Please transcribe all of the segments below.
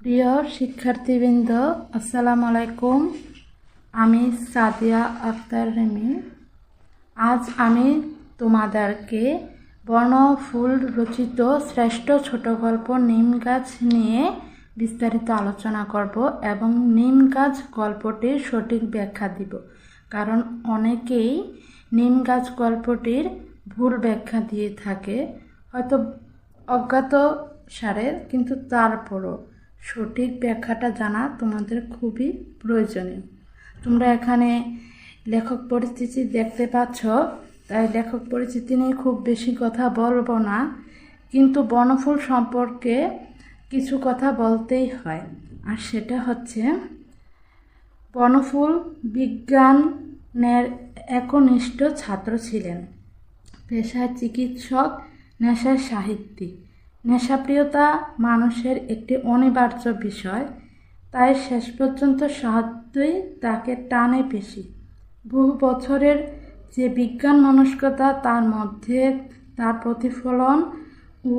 প্রিয় শিক্ষার্থীবৃন্দ, আসসালামু আলাইকুম। আমি সাদিয়া আক্তার রেমি। আজ আমি তোমাদেরকে বর্ণফুল রচিত শ্রেষ্ঠ ছোট গল্প নিম গাছ নিয়ে বিস্তারিত আলোচনা করব এবং নিম গাছ গল্পটির সঠিক ব্যাখ্যা দিব। কারণ অনেকেই নিম গাছ গল্পটির ভুল ব্যাখ্যা দিয়ে থাকে, হয়তো অজ্ঞাত সারের, কিন্তু তারপরও। সঠিক ব্যাখ্যাটা জানা তোমাদের খুবই প্রয়োজনীয়। তোমরা এখানে লেখক পরিস্থিতি দেখতে পাচ্ছ, তাই লেখক পরিচিতি নিয়ে খুব বেশি কথা বলব না, কিন্তু বনফুল সম্পর্কে কিছু কথা বলতেই হয়, আর সেটা হচ্ছে, বনফুল বিজ্ঞানের একনিষ্ঠ ছাত্র ছিলেন, পেশায় চিকিৎসক, নেশায় সাহিত্যিক। নেশাপ্রিয়তা মানুষের একটি অনিবার্য বিষয়, তাই শেষ পর্যন্ত সাহায্যই তাকে টানে বেশি বহু বছরের যে বিজ্ঞান মনস্কতা, তার মধ্যে তার প্রতিফলন ও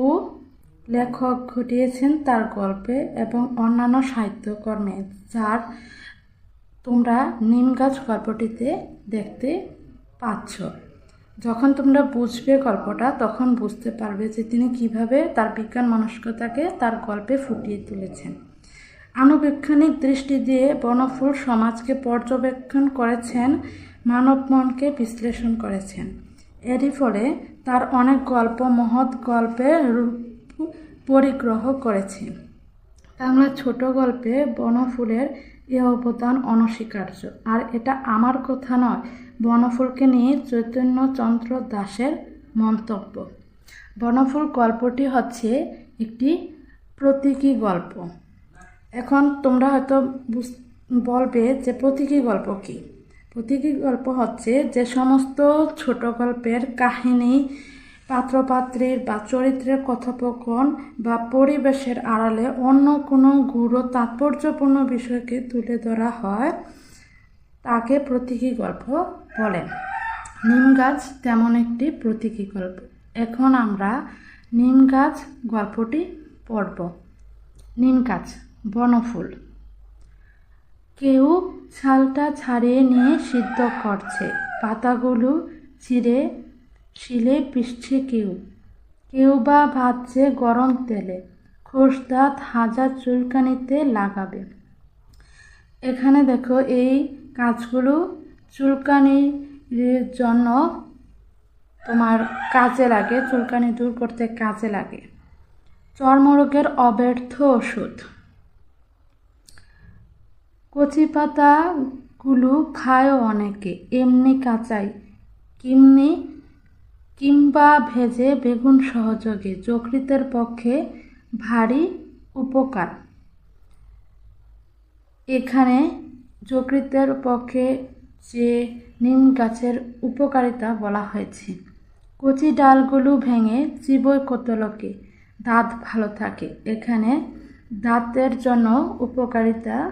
লেখক ঘটিয়েছেন তার গল্পে এবং অন্যান্য সাহিত্যকর্মে, যার তোমরা নিম গাছ গল্পটিতে দেখতে পাচ্ছ। যখন তোমরা বুঝবে গল্পটা, তখন বুঝতে পারবে যে তিনি কীভাবে তার বিজ্ঞান মানসিকতাকে তার গল্পে ফুটিয়ে তুলেছেন। আনুবৈজ্ঞানিক দৃষ্টি দিয়ে বনফুল সমাজকে পর্যবেক্ষণ করেছেন, মানব মনকে বিশ্লেষণ করেছেন। এরই ফলে তার অনেক গল্প মহৎ গল্পে রূপ পরিগ্রহ করেছে। বাংলা ছোট গল্পে বনফুলের এ অবদান অনস্বীকার্য। আর এটা আমার কথা নয় বনফুলকে নিয়ে চৈতন্যচন্দ্র দাসের মন্তব্য। বনফুল গল্পটি হচ্ছে একটি প্রতীকী গল্প। এখন তোমরা হয়তো বলবে যে প্রতীকী গল্প কী? প্রতীকী গল্প হচ্ছে যে সমস্ত ছোট গল্পের কাহিনী, পাত্রপাত্রীর বা চরিত্রের কথোপকথন বা পরিবেশের আড়ালে অন্য কোনো গুরু তাৎপর্যপূর্ণ বিষয়কে তুলে ধরা হয় তাকে প্রতীকী গল্প বলেন, নিম গাছ তেমন একটি প্রতীকী গল্প এখন আমরা নিম গাছ গল্পটি পড়ব। নিম গাছ, বনফুল। কেউ ছালটা ছাড়িয়ে নিয়ে সিদ্ধ করছে, পাতাগুলো ছিঁড়ে শিলে পিষছে কেউ। কেউ বা ভাজছে গরম তেলে খোসদাত হাজার চুলকানিতে লাগাবে। এখানে দেখো এই কাজগুলো চুলকানির জন্য তোমার কাজে লাগে, চুলকানি দূর করতে কাজে লাগে। চর্মরোগের অব্যর্থ ওষুধ। কচি পাতাগুলো খায়ও অনেকে, এমনি কাঁচাই। কিমনি কিংবা ভেজে বেগুন সহযোগে, যকৃতের পক্ষে ভারী উপকার। এখানে যকৃতের পক্ষে যে নিম গাছের উপকারিতা বলা হয়েছে। কচি ডালগুলো ভেঙে চিবই কোতলকে, দাঁত ভালো থাকে। এখানে দাঁতের জন্য উপকারিতা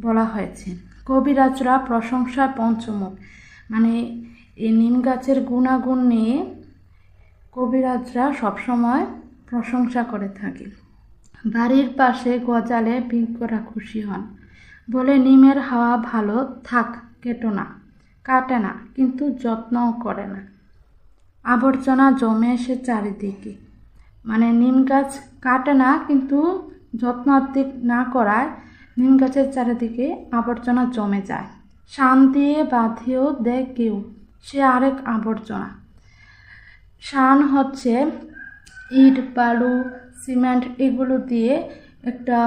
বলা হয়েছে। কবিরাজরা প্রশংসা পঞ্চমুখ। মানে এই নিম গাছের গুণাগুণ নিয়ে কবিরাজরা সবসময় প্রশংসা করে থাকে। বাড়ির পাশে গজালে বিজ্ঞরা খুশি হন। বলে, নিমের হাওয়া ভালো থাক কেটো না, কাটে না, কিন্তু যত্নও করে না। আবর্জনা জমে এসে চারিদিকে। মানে নিম গাছ কাটে না, কিন্তু যত্ন না করায় নিম গাছের চারিদিকে আবর্জনা জমে যায়। শান দিয়ে বাঁধিয়েও দেয় কেউ, সে আরেক আবর্জনা। শান হচ্ছে ইট, বালু, সিমেন্ট এগুলো দিয়ে একটা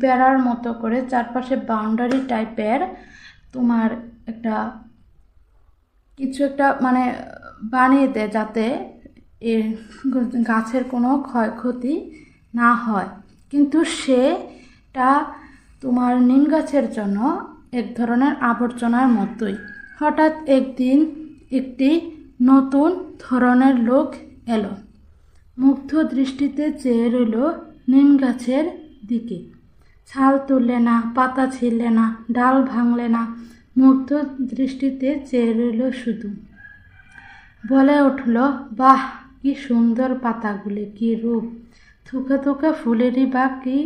বেড়ার মতো করে চারপাশে বাউন্ডারি টাইপের তোমার একটা কিছু একটা মানে বানিয়ে দেয় যাতে এ গাছের কোনো ক্ষয়ক্ষতি না হয়। কিন্তু সেটা তোমার নিম গাছের জন্য এক ধরনের আবর্জনার মতোই। হঠাৎ একদিন একটি নতুন ধরনের লোক এলো। মুগ্ধ দৃষ্টিতে চেয়ে রইল নিম গাছের দিকে। ছাল তুললে না, পাতা ছিঁড়লে না, ডাল ভাঙলে না মুগ্ধ দৃষ্টিতে চেয়ে রইল শুধু। বলে উঠল, বাহ, কি সুন্দর পাতাগুলি, কি রূপ। থুকে থুকে ফুলেরই বা কি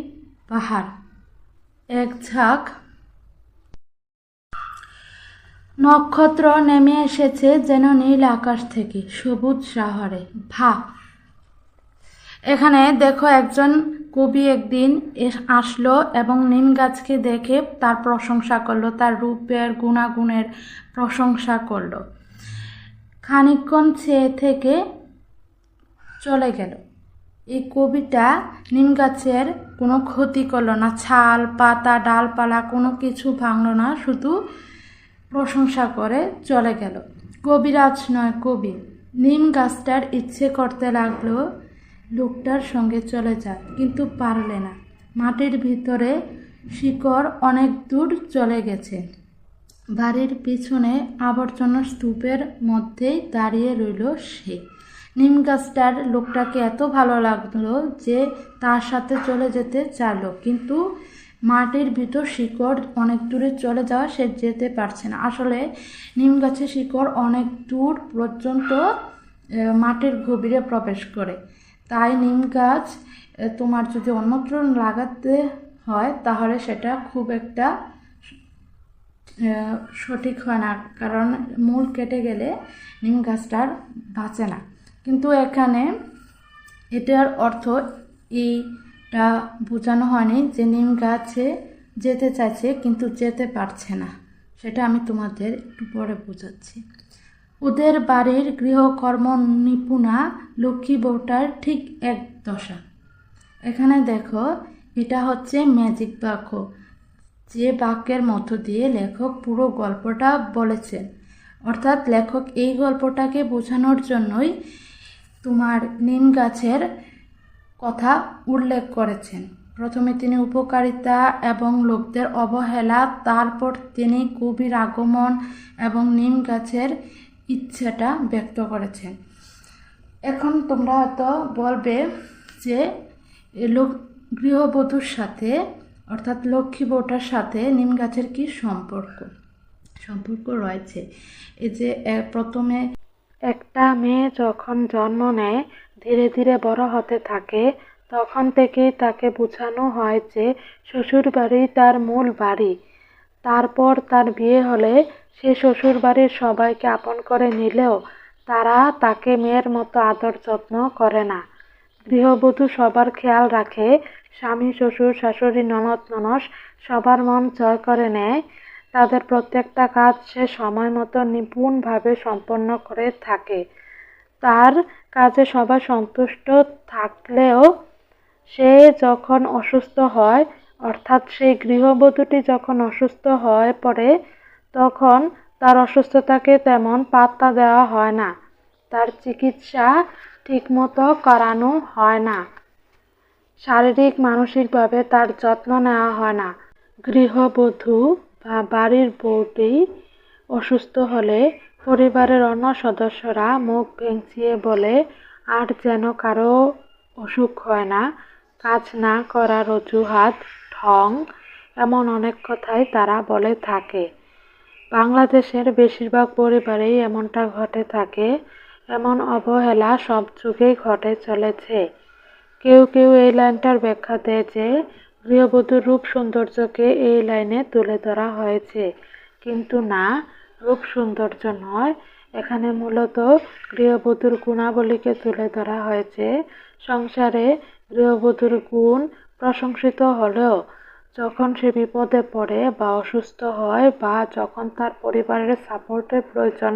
পাহাড়। এক ঝাঁক নক্ষত্র নেমে এসেছে যেন নীল আকাশ থেকে, সবুজ শহরে ভা এখানে দেখো একজন কবি একদিন আসলো এবং নিম গাছকে দেখে তার প্রশংসা করল, তার রূপের গুণাগুণের প্রশংসা করল। খানিকক্ষণ চেয়ে থেকে চলে গেল। এই কবিটা নিম গাছের কোনো ক্ষতি করল না, ছাল, পাতা, ডালপালা কোনো কিছু ভাঙলো না, শুধু প্রশংসা করে চলে গেল। কবিরাজ নয়, কবি। নিম গাছটার ইচ্ছে করতে লাগল লোকটার সঙ্গে চলে যায়, কিন্তু পারলে না। মাটির ভিতরে শিকড় অনেক দূর চলে গেছে। বাড়ির পিছনে আবর্জনা স্তূপের মধ্যেই দাঁড়িয়ে রইল সে। নিম গাছটার লোকটাকে এত ভালো লাগল যে তার সাথে চলে যেতে চাইলো, কিন্তু মাটির ভিতর শিকড় অনেক দূরে চলে যাওয়া সে যেতে পারছে না। আসলে নিম গাছের শিকড় অনেক দূর পর্যন্ত মাটির গভীরে প্রবেশ করে। তাই নিম গাছ তোমার যদি অন্যত্র লাগাতে হয়, তাহলে সেটা খুব একটা সঠিক হয় না। কারণ মূল কেটে গেলে নিম গাছটার বাঁচে না। কিন্তু এখানে এটার অর্থ এইটা বোঝানো হয়নি যে নিম গাছে যেতে চাইছে কিন্তু যেতে পারছে না। সেটা আমি তোমাদের একটু পরে বোঝাচ্ছি। ওদের বাড়ির গৃহকর্ম নিপুণা লক্ষ্মী বউটার ঠিক এক দশা। এখানে দেখো, এটা হচ্ছে ম্যাজিক বাক্য। যে বাক্যের মধ্য দিয়ে লেখক পুরো গল্পটা বলেছেন অর্থাৎ লেখক এই গল্পটাকে বোঝানোর জন্যই তোমার নিম গাছের কথা উল্লেখ করেছেন। প্রথমে তিনি উপকারিতা এবং লোকদের অবহেলা, তারপর তিনি কবির আগমন এবং নিম গাছের ইচ্ছাটা ব্যক্ত করেছেন এখন তোমরা হয়তো বলবে যে লোক গৃহবধূর সাথে, অর্থাৎ লক্ষ্মী বউটার সাথে নিম গাছের কি সম্পর্ক? সম্পর্ক রয়েছে। এই যে প্রথমে একটা মেয়ে যখন জন্ম নেয়, ধীরে ধীরে বড় হতে থাকে, তখন থেকেই তাকে বোঝানো হয় যে শ্বশুর বাড়ি তার মূল বাড়ি। তারপর তার বিয়ে হলে সে শ্বশুরবাড়ির সবাইকে আপন করে নিলেও তারা তাকে মেয়ের মতো আদর যত্ন করে না। গৃহবধূ সবার খেয়াল রাখে, স্বামী, শ্বশুর, শাশুড়ি, ননদ, ননস সবার মন জয় করে নেয়। তাদের প্রত্যেকটা কাজ সে সময় মতো নিপুণভাবে সম্পন্ন করে থাকে। তার কাজে সবাই সন্তুষ্ট থাকলেও সে যখন অসুস্থ হয় অর্থাৎ সেই গৃহবধূটি যখন অসুস্থ হয়ে পড়ে, তখন তার অসুস্থতাকে তেমন পাত্তা দেওয়া হয় না। তার চিকিৎসা ঠিকমতো করানো হয় না। শারীরিক, মানসিকভাবে তার যত্ন নেওয়া হয় না। গৃহবধূ বা বাড়ির বউটি অসুস্থ হলে পরিবারের অন্য সদস্যরা মুখ ভেঙচিয়ে বলে, আর যেন কারও অসুখ হয় না, কাজ না করার অজুহাত ঢং এমন অনেক কথাই তারা বলে থাকে। বাংলাদেশের বেশিরভাগ পরিবারেই এমনটা ঘটে থাকে, এমন অবহেলা সব যুগেই ঘটে চলেছে। কেউ কেউ এই লাইনটার ব্যাখ্যা দেয় যে, গৃহবধূর রূপ সৌন্দর্যকে এই লাইনে তুলে ধরা হয়েছে, কিন্তু না, রূপ সৌন্দর্য নয়। এখানে মূলত গৃহবধূর গুণাবলীকে তুলে ধরা হয়েছে। সংসারে গৃহবধূর গুণ প্রশংসিত হলেও যখন সে বিপদে পড়ে বা অসুস্থ হয় বা যখন তার পরিবারের সাপোর্টের প্রয়োজন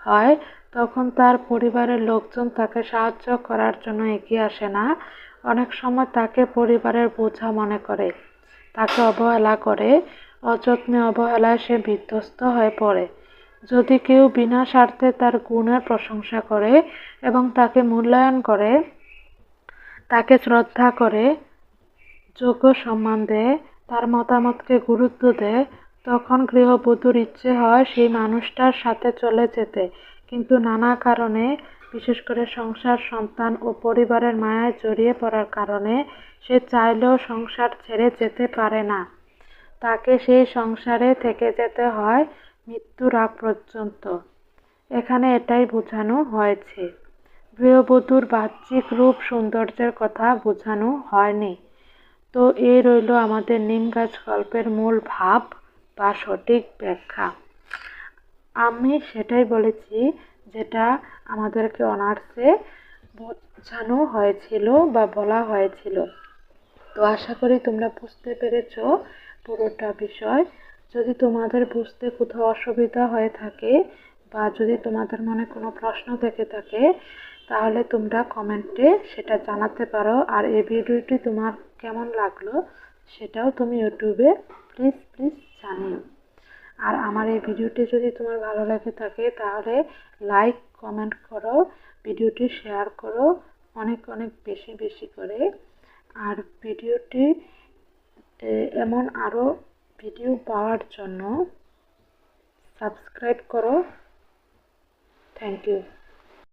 হয়, তখন তার পরিবারের লোকজন তাকে সাহায্য করার জন্য এগিয়ে আসে না। অনেক সময় তাকে পরিবারের বোঝা মনে করে, তাকে অবহেলা করে, অযত্নে অবহেলায় সে বিধ্বস্ত হয়ে পড়ে। যদি কেউ বিনা স্বার্থে তার গুণের প্রশংসা করে এবং তাকে মূল্যায়ন করে, তাকে শ্রদ্ধা করে যোগ্য সম্মান দেয়, তার মতামতকে গুরুত্ব দেয়, তখন গৃহবধূর ইচ্ছে হয় সেই মানুষটার সাথে চলে যেতে। কিন্তু নানা কারণে, বিশেষ করে সংসার, সন্তান ও পরিবারের মায়ায় জড়িয়ে পড়ার কারণে, সে চাইলেও সংসার ছেড়ে যেতে পারে না। তাকে সেই সংসারে থেকে যেতে হয় মৃত্যুর আগ পর্যন্ত। এখানে এটাই বোঝানো হয়েছে। গৃহবধূর বাহ্যিক রূপ সৌন্দর্যের কথা বোঝানো হয়নি। তো এই রইল আমাদের নিম গাছ গল্পের মূল ভাব বা সঠিক ব্যাখ্যা। আমি সেটাই বলেছি যেটা আমাদেরকে অনার্সে বোঝানো হয়েছিল বা বলা হয়েছিল। তো আশা করি তোমরা বুঝতে পেরেছ পুরোটা বিষয়। যদি তোমাদের বুঝতে কোথাও অসুবিধা হয়ে থাকে বা যদি তোমাদের মনে কোনো প্রশ্ন থেকে থাকে, তাহলে তোমরা কমেন্টে সেটা জানাতে পারো। আর এই ভিডিওটি তোমার কেমন লাগল সেটাও তুমি ইউটিউবে প্লিজ প্লিজ জানিও। আর আমার এই ভিডিওটি যদি তোমার ভালো লাগে থাকে তাহলে লাইক কমেন্ট করো, ভিডিওটি শেয়ার করো অনেক অনেক বেশি বেশি করে। আর ভিডিওটি এমন আরও ভিডিও পাওয়ার জন্য সাবস্ক্রাইব করো। Thank you